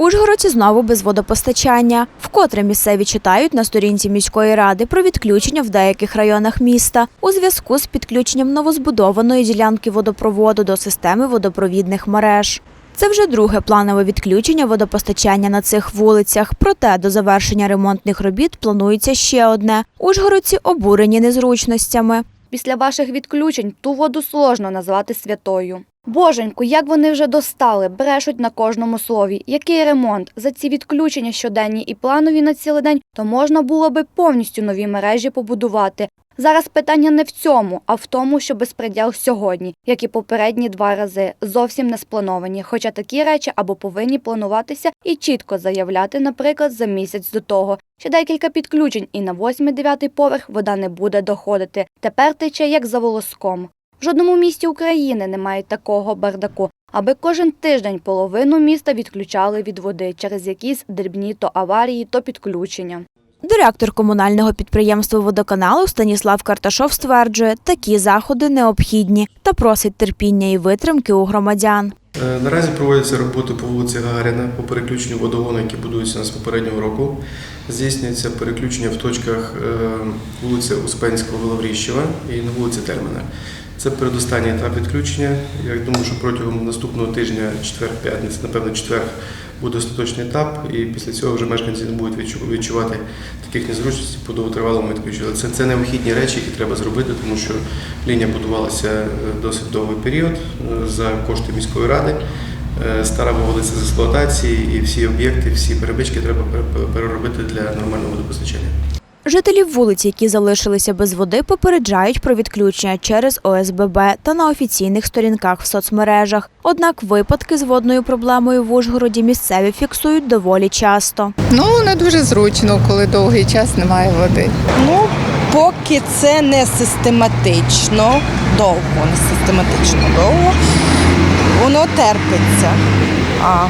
Ужгородці знову без водопостачання. Вкотре місцеві читають на сторінці міської ради про відключення в деяких районах міста у зв'язку з підключенням новозбудованої ділянки водопроводу до системи водопровідних мереж. Це вже друге планове відключення водопостачання на цих вулицях. Проте до завершення ремонтних робіт планується ще одне. Ужгородці обурені незручностями. Після ваших відключень ту воду сложно назвати святою. Боженьку, як вони вже достали, брешуть на кожному слові. Який ремонт? За ці відключення щоденні і планові на цілий день, то можна було би повністю нові мережі побудувати. Зараз питання не в цьому, а в тому, що безпреділ сьогодні, як і попередні два рази, зовсім не сплановані. Хоча такі речі або повинні плануватися і чітко заявляти, наприклад, за місяць до того. Ще декілька підключень, і на 8-9 поверх вода не буде доходити. Тепер тече як за волоском. В жодному місті України немає такого бардаку, аби кожен тиждень половину міста відключали від води через якісь дрібні то аварії, то підключення. Директор комунального підприємства водоканалу Станіслав Карташов стверджує, такі заходи необхідні та просить терпіння і витримки у громадян. Е, Наразі проводяться роботи по вулиці Гагаріна по переключенню водогону, які будуються у нас попереднього року. Здійснюється переключення в точках е, вулиці Успенського Лавріщева і на вулиці Терміна. Це передостанній етап відключення. Я думаю, що протягом наступного тижня, четвер, п'ятниця, напевно, четвер буде остаточний етап, і після цього вже мешканці не будуть відчувати таких незручностей по довготривалому відключенню. Це, це необхідні речі, які треба зробити, тому що лінія будувалася е, досить довгий період е, за кошти міської ради. Е, Стара виводиться з експлуатації, і всі об'єкти, всі перебички треба переробити для нормального водопостачання. Жителів вулиць, які залишилися без води, попереджають про відключення через ОСББ та на офіційних сторінках в соцмережах. Однак випадки з водною проблемою в Ужгороді місцеві фіксують доволі часто. Ну, не дуже зручно, коли довгий час немає води. Ну, поки це не систематично, довго, не систематично довго, воно терпиться. А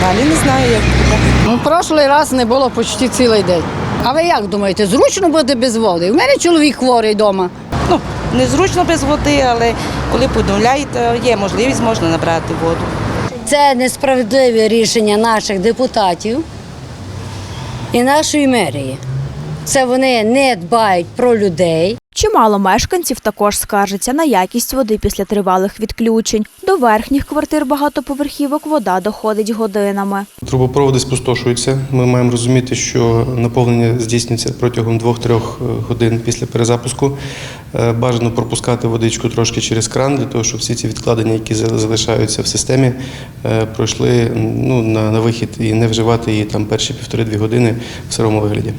далі не знаю, як буде. Ну, прошлий раз не було почти цілий день. А ви як думаєте, зручно буде без води? У мене чоловік хворий вдома. Ну, незручно без води, але коли повідомляєте, є можливість, можна набрати воду. Це несправедливе рішення наших депутатів і нашої мерії. Це вони не дбають про людей. Чимало мешканців також скаржаться на якість води після тривалих відключень. До верхніх квартир багатоповерхівок вода доходить годинами. Трубопроводи спустошуються. Ми маємо розуміти, що наповнення здійснюється протягом 2-3 годин після перезапуску. Е, Бажано пропускати водичку трошки через кран, для того, щоб всі ці відкладення, які залишаються в системі, е, пройшли ну, на, на вихід і не вживати її там перші півтори-дві години в сирому вигляді.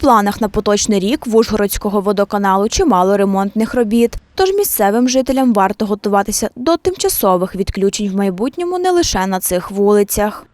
Планах на поточний рік в Ужгородського водоканалу чимало ремонтних робіт. Тож місцевим жителям варто готуватися до тимчасових відключень в майбутньому не лише на цих вулицях.